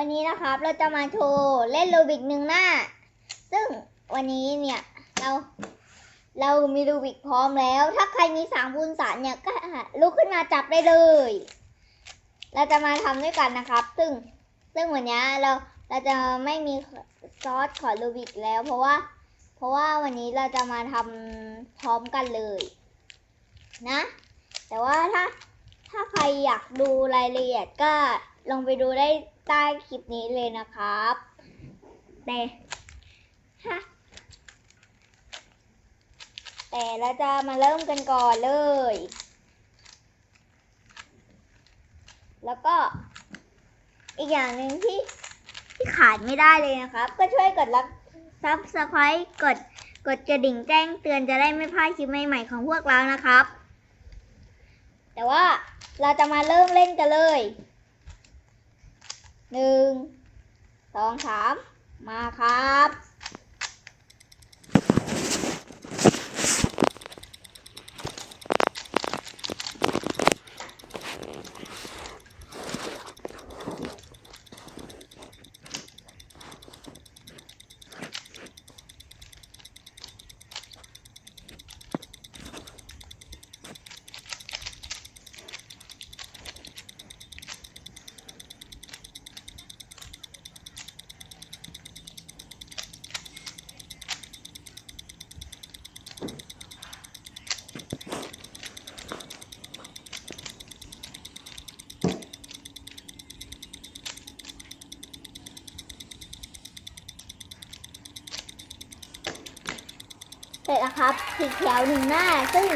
วันนี้นะครับเราจะมาโชว์เล่นรูบิกหนึ่งหน้า ซึ่งวันนี้เนี่ยเราเรามีรูบิกพร้อมแล้ว ถ้าใครมีสามคูณสามเนี่ยก็ลุกขึ้นมาจับได้เลย เราจะมาทำด้วยกันนะครับ ซึ่งซึ่งวันนี้เราเราจะไม่มีซอสขอรูบิกแล้ว เพราะว่า เพราะว่าวันนี้เราจะมาทำพร้อมกันเลย นะ แต่ว่าถ้าถ้าใครอยากดูรายละเอียดก็ ลองไปดูได้ใต้คลิปนี้เลยนะครับแต่แต่เราจะมาเริ่มกันก่อนเลย แล้วก็อีกอย่างหนึ่งที่ที่ขาดไม่ได้เลยนะครับ ก็ช่วยกดรับซับสไครต์กดกดกระดิ่งแจ้งเตือนจะได้ไม่พลาดคลิปใหม่ๆของพวกเรานะครับ แต่ว่าเราจะมาเริ่มเล่นกันเลย หนึ่งสองสามมาครับ เสร็จแล้วครับสีแถวหนึ่งหน้า ซึ่ง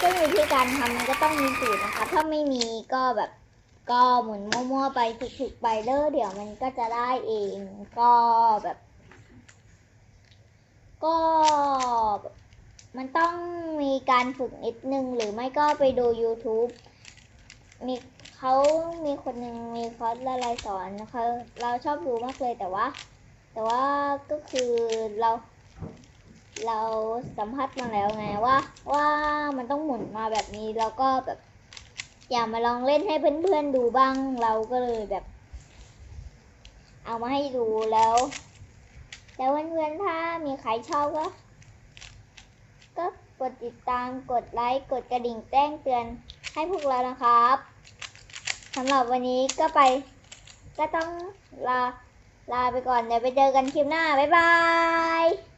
ซึ่งวิธีการทำมันก็ต้องมีสูตรนะครับถ้าไม่มีก็แบบก็หมุนมั่วๆไปถึกๆไปเด้อเดี๋ยวมันก็จะได้เองก็แบบ ก็มันต้องมีการฝึกนิดนึง หรือไม่ก็ไปดู YouTube มีเขามีคนหนึ่งมีคอร์สละลายสอนนะคะเราชอบดูมากเลยแต่ว่า แต่ว่าก็คือเรา เราสัมผัสมาแล้วไงว่า ว่ามันต้องหมุนมาแบบนี้แล้วก็แบบอยากมาลองเล่นให้เพื่อนๆดูบ้างเราก็เลยแบบ เอามาให้ดูแล้วแล้วเพื่อนๆถ้ามีใครชอบก็ ก็กดติดตามกดไลค์กดกระดิ่งแจ้งเตือนให้พวกเรานะครับสำหรับวันนี้ก็ไป ก็ต้องลาลาไปก่อนเดี๋ยวไปเจอกันคลิปหน้า บ๊ายบาย